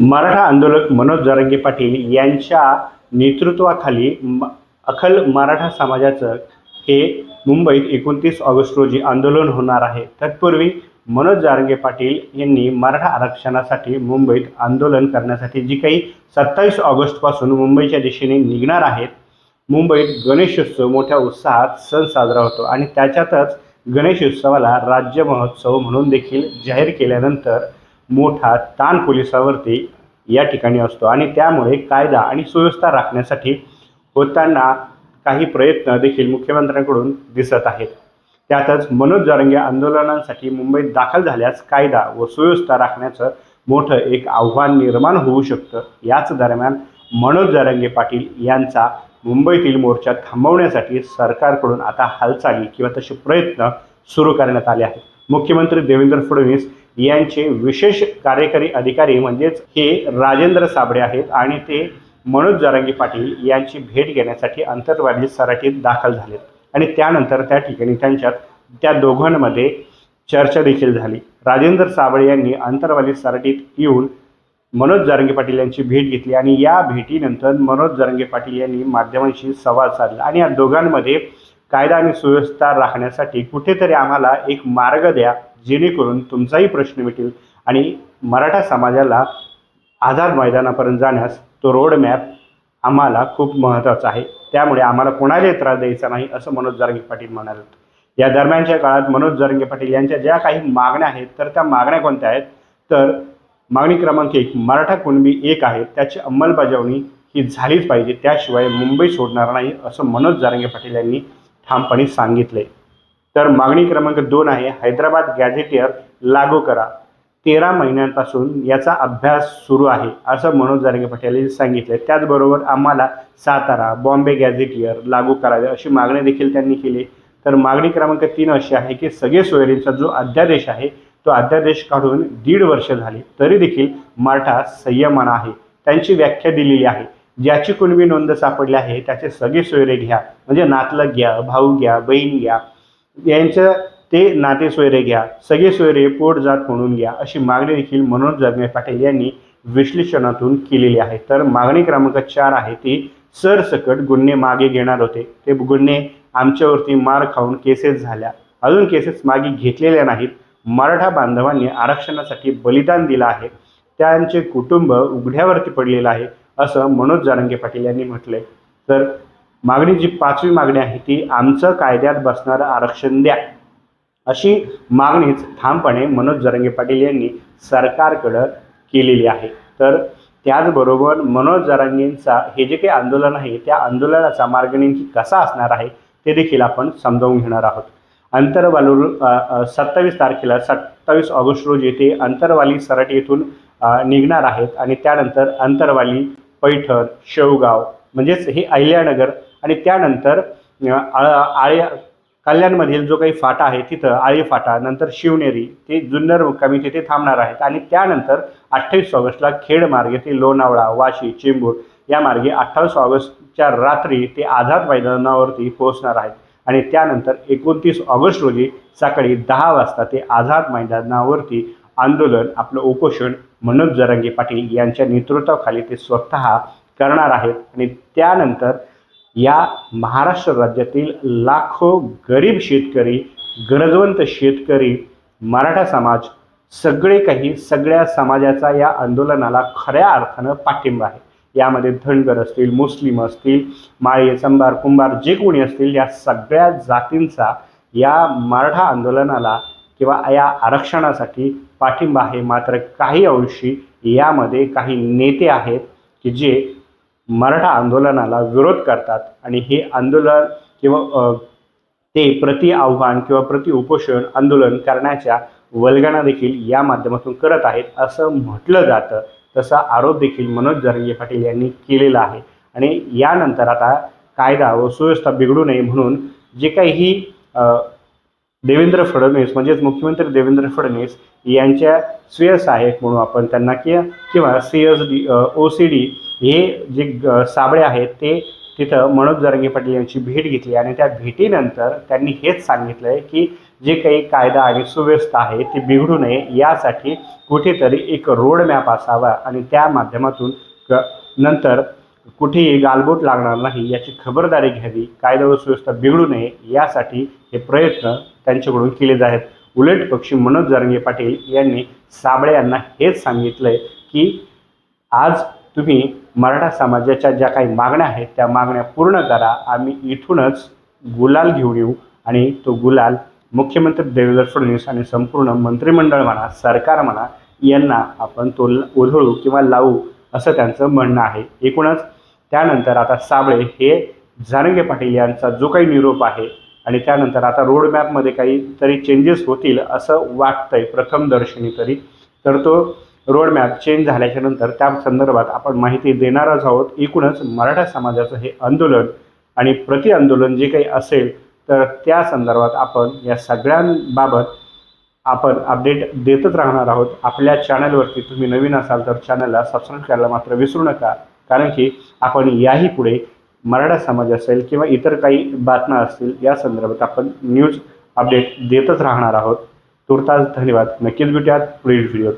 मराठा आंदोलक मनोज जरांगे पाटील यांच्या नेतृत्वाखाली म अखल मराठा समाजाचं हे मुंबईत एकोणतीस ऑगस्ट रोजी आंदोलन होणार आहे. तत्पूर्वी मनोज जारंगे पाटील यांनी मराठा आरक्षणासाठी मुंबईत आंदोलन करण्यासाठी जी काही सत्तावीस ऑगस्टपासून मुंबईच्या दिशेने निघणार आहेत मुंबईत गणेशोत्सव मोठ्या उत्साहात सण साजरा होतो आणि त्याच्यातच गणेशोत्सवाला राज्य महोत्सव म्हणून देखील जाहीर केल्यानंतर मोठा ताण पोलिसावरती या ठिकाणी असतो. आणि त्यामुळे कायदा आणि सुव्यवस्था राखण्यासाठी होताना काही प्रयत्न देखील मुख्यमंत्र्यांकडून दिसत आहेत. त्यातच मनोज जारंगे आंदोलनांसाठी मुंबईत दाखल झाल्यास कायदा व सुव्यवस्था राखण्याचं मोठं एक आव्हान निर्माण होऊ शकतं. याच दरम्यान मनोज जारंगे पाटील यांचा मुंबईतील मोर्चा थांबवण्यासाठी सरकारकडून आता हालचाली किंवा तसे प्रयत्न सुरू करण्यात आले आहेत. मुख्यमंत्री देवेंद्र फडणवीस यांचे विशेष कार्यकारी अधिकारी म्हणजेच हे राजेंद्र साबळे आहेत आणि ते मनोज जारंगी पाटील यांची भेट घेण्यासाठी अंतर्वादी सराटीत दाखल झालेत. आणि त्यानंतर त्या ठिकाणी त्यांच्यात त्या दोघांमध्ये चर्चा देखील झाली. राजेंद्र साबळे यांनी अंतर्वाली सराटीत येऊन मनोज जारंगे पाटील यांची भेट घेतली आणि या भेटीनंतर मनोज जारंगे पाटील यांनी माध्यमांशी संवाद साधला आणि या दोघांमध्ये कायदा आणि सुव्यवस्था राखण्यासाठी कुठेतरी आम्हाला एक मार्ग द्या जेणेकरून तुमचाही प्रश्न मिटेल आणि मराठा समाजाला आझाद मैदानापर्यंत जाण्यास तो रोड मॅप आम्हाला खूप महत्त्वाचा आहे. त्यामुळे आम्हाला कोणालाही त्रास द्यायचा नाही असं मनोज जारंगे पाटील म्हणाले. या दरम्यानच्या काळात मनोज जारंगे पाटील यांच्या ज्या काही मागण्या आहेत तर त्या मागण्या कोणत्या आहेत? तर मागणी क्रमांक एक मराठा कुणबी एक आहे त्याची अंमलबजावणी ही झालीच पाहिजे त्याशिवाय मुंबई सोडणार नाही असं मनोज जारंगे पाटील यांनी ठामपणे सांगितले. तर मागणी क्रमांक दोन आहे हैदराबाद गॅझेटियर लागू करा. तेरा महिन्यांपासून याचा अभ्यास सुरू आहे असं मनोज जारंगे पाटील यांनी सांगितले. त्याचबरोबर आम्हाला सातारा बॉम्बे गॅझेटियर लागू करावे अशी मागणी देखील त्यांनी केली. तर मागणी क्रमांक तीन अशी आहे की सगळे सोयरींचा जो अध्यादेश आहे तो अध्यादेश काढून दीड वर्ष झाली तरी देखील मराठा संयमाना आहे. त्यांची व्याख्या दिलेली आहे. ज्याची कुणबी नोंद सापडली आहे त्याचे सगळे सोयरे घ्या. म्हणजे नातलग घ्या भाऊ घ्या बहीण घ्या. यांचं ते नाते सोयरे घ्या. सगळे सोयरे पोट जात म्हणून घ्या. अशी मागणी देखील मनोज जगमे पाटील यांनी विश्लेषणातून केलेली आहे. तर मागणी क्रमांक चार आहे ती सरसकट गुन्हे मागे घेणार होते. ते गुन्हे आमच्यावरती मार खाऊन केसेस झाल्या. अजून केसेस मागे घेतलेल्या नाहीत. मराठा बांधवांनी आरक्षणासाठी बलिदान दिलं आहे. त्यांचे कुटुंब उघड्यावरती पडलेलं आहे. असं मनोज जारंगे पाटील यांनी म्हटलंय. तर मागणी जी पाचवी मागणी आहे ती आमचं कायद्यात बसणारं आरक्षण द्या. अशी मागणीच ठामपणे मनोज जरंगे पाटील यांनी सरकारकडं केलेली आहे. तर त्याचबरोबर मनोज जरांगेंचा हे जे काही आंदोलन आहे त्या आंदोलनाचा मार्ग नेमकी कसा असणार आहे ते देखील आपण समजावून घेणार आहोत. अंतरवालूर सत्तावीस तारखेला सत्तावीस ऑगस्ट रोजी ते अंतरवाली सराटी येथून निघणार आहेत आणि त्यानंतर अंतरवाली पैठण शेवगाव म्हणजेच हे अहिल्यानगर आणि त्यानंतर अ, आळे कल्याणमधील जो काही फाटा आहे तिथं आळी फाटा नंतर शिवनेरी ते जुन्नर मुक्कामी तिथे थांबणार आहेत आणि त्यानंतर अठ्ठावीस ऑगस्टला खेड मार्गे ते लोणावळा वाशी चेंबूर या मार्गे अठ्ठावीस ऑगस्टच्या रात्री ते आझाद मैदानावरती पोहोचणार आहेत. आणि त्यानंतर एकोणतीस ऑगस्ट रोजी सकाळी दहा वाजता ते आझाद मैदानावरती आंदोलन आपलं उपोषण मनोज जरांगे पाटील यांच्या नेतृत्वाखाली ते स्वतः करणार आहेत. आणि त्यानंतर या महाराष्ट्र राज्यातील लाखो गरीब शेतकरी गरजवंत शेतकरी मराठा समाज सगळे काही सगळ्या समाजाचा या आंदोलनाला खऱ्या अर्थानं पाठिंबा आहे. यामध्ये धनगर असतील मुस्लिम असतील माळी संभार कुंभार जे कोणी असतील या सगळ्या जातींचा या मराठा आंदोलनाला किंवा या आरक्षणासाठी पाठिंबा आहे. मात्र काही अंशी यामध्ये काही नेते आहेत की जे मराठा आंदोलनाला विरोध करतात आणि हे आंदोलन किंवा ते प्रति आव्हान किंवा प्रति उपोषण आंदोलन करण्याच्या वल्गना देखील या माध्यमातून करत आहेत असं म्हटलं जातं. तसा आरोप देखील मनोज जरंगे पाटील यांनी केलेला आहे. आणि यानंतर आता कायदा व सुव्यवस्था बिघडू नये म्हणून जे काही देवेंद्र फडणवीस म्हणजेच मुख्यमंत्री देवेंद्र फडणवीस यांच्या स्वीय सहाय्यक म्हणून आपण त्यांना किंवा किंवा C S D O C D हे जे ग- साबळे आहेत ते तिथं मनोज जरंगे पाटील यांची भेट घेतली आणि त्या भेटीनंतर त्यांनी हेच सांगितलं आहे की जे काही कायदा आणि सुव्यवस्था आहे ती बिघडू नये यासाठी कुठेतरी एक रोड मॅप असावा आणि त्या माध्यमातून नंतर कुठेही गालबोट लागणार नाही याची खबरदारी घ्यावी कायदा व सुव्यवस्था बिघडू नये यासाठी हे प्रयत्न त्यांच्याकडून केले जात. आहेत उलट पक्षी मनोज जरंगे पाटील यांनी साबळे यांना हेच सांगितलंय की आज तुम्ही मराठा समाजाच्या ज्या काही मागण्या आहेत त्या मागण्या पूर्ण करा. आम्ही इथूनच गुलाल घेऊन येऊ आणि तो गुलाल मुख्यमंत्री देवेंद्र फडणवीस आणि संपूर्ण मंत्रिमंडळ म्हणा सरकार म्हणा यांना आपण तो ल- उधळू किंवा लावू. असं त्यांचं म्हणणं आहे. एकूणच त्यानंतर आता साबळे हे जारंगे पाटील यांचा जो काही निरोप आहे आणि त्यानंतर आता रोडमॅपमध्ये काहीतरी चेंजेस होतील असं वाटतंय. प्रथमदर्शनी तरी. तर तो रोडमॅप चेंज झाल्याच्यानंतर त्या संदर्भात आपण माहिती देणारच आहोत. एकूणच मराठा समाजाचं हे आंदोलन आणि प्रति आंदोलन जे काही असेल तर त्या संदर्भात आपण या सगळ्यांबाबत आपण अपडेट देतच राहणार आहोत. आपल्या चॅनलवरती तुम्ही नवीन असाल तर चॅनलला सबस्क्राईब करायला मात्र विसरू नका. कारण की आपण याही पुढे मराठा समाज असेल किंवा इतर काही बातम्या असतील या संदर्भात आपण न्यूज अपडेट देतच राहणार आहोत. तुर्तास धन्यवाद. नक्कीच भेटूयात पुढील व्हिडिओ